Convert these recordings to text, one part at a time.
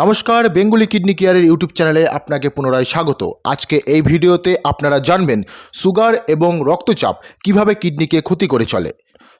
নমস্কার, Bengali kidney কেয়ারের YouTube চ্যানেলে আপনাকে পুনরায় স্বাগত। আজকে এই ভিডিওতে আপনারা জানবেন সুগার এবং রক্তচাপ কীভাবে কিডনিকে ক্ষতি করে চলে।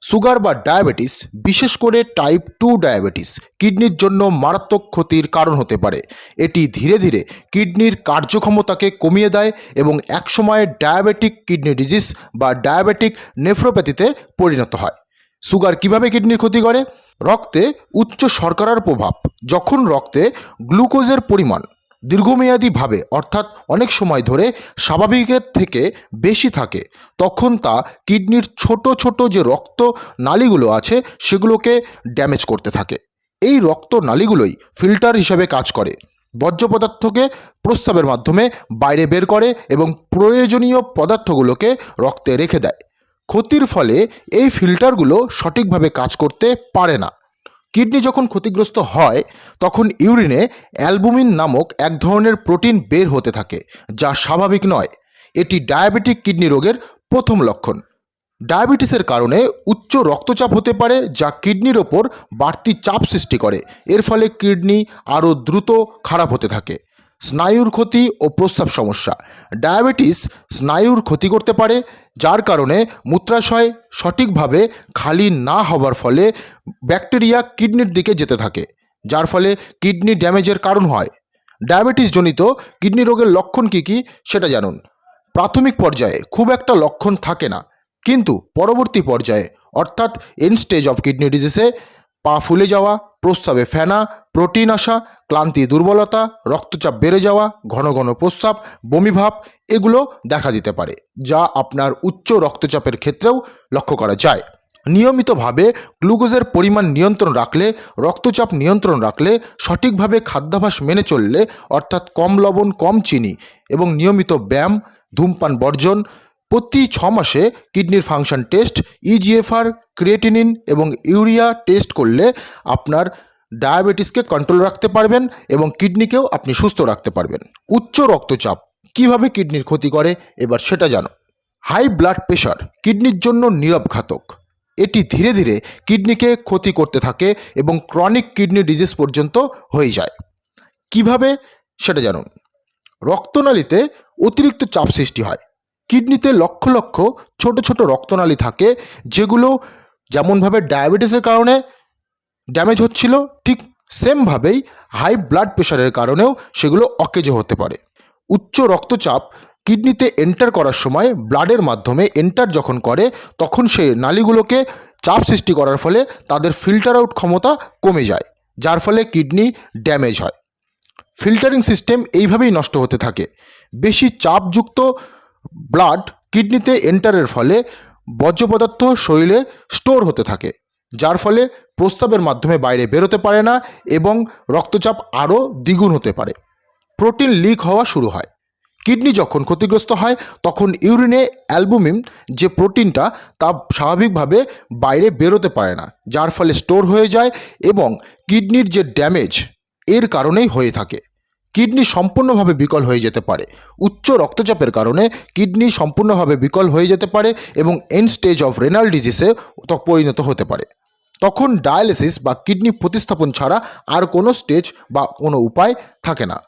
সুগার বা ডায়াবেটিস, বিশেষ করে টাইপ টু ডায়াবেটিস, কিডনির জন্য মারাত্মক ক্ষতির কারণ হতে পারে। এটি ধীরে ধীরে কিডনির কার্যক্ষমতাকে কমিয়ে দেয় এবং একসময় ডায়াবেটিক কিডনি ডিজিজ বা ডায়াবেটিক নেফ্রোপ্যাথিতে পরিণত হয়। সুগার কীভাবে কিডনির ক্ষতি করে? রক্তে উচ্চ শর্করার প্রভাব। যখন রক্তে গ্লুকোজের পরিমাণ দীর্ঘমেয়াদীভাবে অর্থাৎ অনেক সময় ধরে স্বাভাবিকের থেকে বেশি থাকে, তখন তা কিডনির ছোট ছোট যে রক্ত নালীগুলো আছে, সেগুলোকে ড্যামেজ করতে থাকে। এই রক্ত নালীগুলোই ফিল্টার হিসেবে কাজ করে, বর্জ্য পদার্থকে প্রস্রাবের মাধ্যমে বাইরে বের করে এবং প্রয়োজনীয় পদার্থগুলোকে রক্তে রেখে দেয়। ক্ষতির ফলে এই ফিল্টারগুলো সঠিকভাবে কাজ করতে পারে না। কিডনি যখন ক্ষতিগ্রস্ত হয়, তখন ইউরিনে অ্যালবুমিন নামক এক ধরনের প্রোটিন বের হতে থাকে, যা স্বাভাবিক নয়। এটি ডায়াবেটিক কিডনি রোগের প্রথম লক্ষণ। ডায়াবেটিসের কারণে উচ্চ রক্তচাপ হতে পারে, যা কিডনির ওপর বাড়তি চাপ সৃষ্টি করে। এর ফলে কিডনি আরও দ্রুত খারাপ হতে থাকে। স্নায়ুর ক্ষতি ও প্রস্রাব সমস্যা। ডায়াবেটিস স্নায়ুর ক্ষতি করতে পারে, যার কারণে মূত্রাশয় সঠিকভাবে খালি না হওয়ার ফলে ব্যাকটেরিয়া কিডনির দিকে যেতে থাকে, যার ফলে কিডনি ড্যামেজের কারণ হয়। ডায়াবেটিস জনিত কিডনি রোগের লক্ষণ কী কী সেটা জানুন। প্রাথমিক পর্যায়ে খুব একটা লক্ষণ থাকে না, কিন্তু পরবর্তী পর্যায়ে, অর্থাৎ এন স্টেজ অফ কিডনি ডিজিজে পা ফুলে যাওয়া প্রস্রাবে ফেনা, প্রোটিন আসা, ক্লান্তি, দুর্বলতা, রক্তচাপ বেড়ে যাওয়া, ঘন ঘন প্রস্রাব বমিভাব এগুলো দেখা দিতে পারে, যা আপনার উচ্চ রক্তচাপের ক্ষেত্রেও লক্ষ্য করা যায়। নিয়মিতভাবে গ্লুকোজের পরিমাণ নিয়ন্ত্রণ রাখলে, রক্তচাপ নিয়ন্ত্রণ রাখলে, সঠিকভাবে খাদ্যাভ্যাস মেনে চললে, অর্থাৎ কম লবণ, কম চিনি এবং নিয়মিত ব্যায়াম, ধূমপান বর্জন প্রতি ছ মাসে কিডনির ফাংশন টেস্ট ইজিএফআর ক্রিয়েটিনিন এবং ইউরিয়া টেস্ট করলে আপনার ডায়াবেটিসকে কন্ট্রোল রাখতে পারবেন এবং কিডনিকেও আপনি সুস্থ রাখতে পারবেন। উচ্চ রক্তচাপ কীভাবে কিডনির ক্ষতি করে? এবার সেটা জানো। হাই ব্লাড প্রেশার কিডনির জন্য নীরব ঘাতক এটি ধীরে ধীরে কিডনিকে ক্ষতি করতে থাকে এবং ক্রনিক কিডনি ডিজিজ পর্যন্ত হয়ে যায়। কীভাবে? সেটা জানুন। রক্তনালীতে অতিরিক্ত চাপ সৃষ্টি হয়। কিডনিতে লক্ষ লক্ষ ছোট ছোট রক্তনালী থাকে, যেগুলো যেমনভাবে ডায়াবেটিসের কারণে ড্যামেজ হচ্ছিল, ঠিক সেমভাবেই হাই ব্লাড প্রেশারের কারণেও সেগুলো অকেজো হতে পারে। উচ্চ রক্তচাপ কিডনিতে এন্টার করার সময় ব্লাডের মাধ্যমে এন্টার যখন করে, তখন সে নালীগুলোকে চাপ সৃষ্টি করার ফলে তাদের ফিল্টার আউট ক্ষমতা কমে যায়, যার ফলে কিডনি ড্যামেজ হয়। ফিল্টারিং সিস্টেম এইভাবেই নষ্ট হতে থাকে। বেশি চাপযুক্ত ব্লাড কিডনিতে এন্টারের ফলে বর্জ্য পদার্থ শরীরে স্টোর হতে থাকে, যার ফলে প্রস্তাবের মাধ্যমে বাইরে বেরোতে পারে না এবং রক্তচাপ আরও দ্বিগুণ হতে পারে। প্রোটিন লিক হওয়া শুরু হয়। কিডনি যখন ক্ষতিগ্রস্ত হয়, তখন ইউরিনে অ্যালবুমিন যে প্রোটিনটা, তা স্বাভাবিকভাবে বাইরে বেরোতে পারে না, যার ফলে স্টোর হয়ে যায় এবং কিডনির যে ড্যামেজ, এর কারণেই হয়ে থাকে। কিডনি সম্পূর্ণভাবে বিকল হয়ে যেতে পারে। উচ্চ রক্তচাপের কারণে কিডনি সম্পূর্ণভাবে বিকল হয়ে যেতে পারে এবং এন স্টেজ অফ রেনাল ডিজিসে পরিণত হতে পারে। তখন ডায়ালিসিস বা কিডনি প্রতিস্থাপন ছাড়া আর কোনো স্টেজ বা কোনো উপায় থাকে না।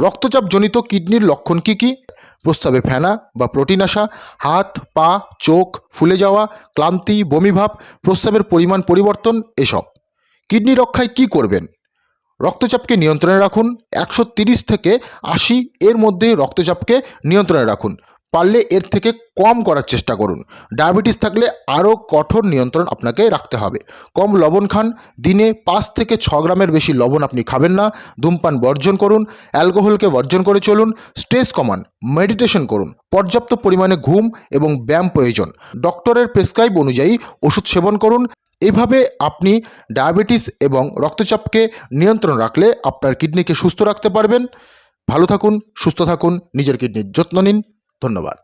রক্তচাপজনিত কিডনির লক্ষণ কী কী? প্রস্রাবে ফেনা বা প্রোটিন আসা, হাত, পা, চোখ ফুলে যাওয়া, ক্লান্তি বমিভাব প্রস্রাবের পরিমাণ পরিবর্তন, এসব। কিডনি রক্ষায় কি করবেন? রক্তচাপকে নিয়ন্ত্রণে রাখুন। একশো তিরিশ থেকে আশি এর মধ্যে রক্তচাপকে নিয়ন্ত্রণে রাখুন। পারলে এর থেকে কম করার চেষ্টা করুন। ডায়াবেটিস থাকলে আরও কঠোর নিয়ন্ত্রণ আপনাকে রাখতে হবে। কম লবণ খান। দিনে পাঁচ থেকে ছ গ্রামের বেশি লবণ আপনি খাবেন না। ধূমপান বর্জন করুন। অ্যালকোহলকে বর্জন করে চলুন। স্ট্রেস কমান। মেডিটেশন করুন। পর্যাপ্ত পরিমাণে ঘুম এবং ব্যায়াম প্রয়োজন। ডক্টরের প্রেসক্রাইব অনুযায়ী ওষুধ সেবন করুন। এভাবে আপনি ডায়াবেটিস এবং রক্তচাপকে নিয়ন্ত্রণ রাখলে আপনার কিডনিকে সুস্থ রাখতে পারবেন। ভালো থাকুন, সুস্থ থাকুন, নিজের কিডনির যত্ন নিন। ধন্যবাদ।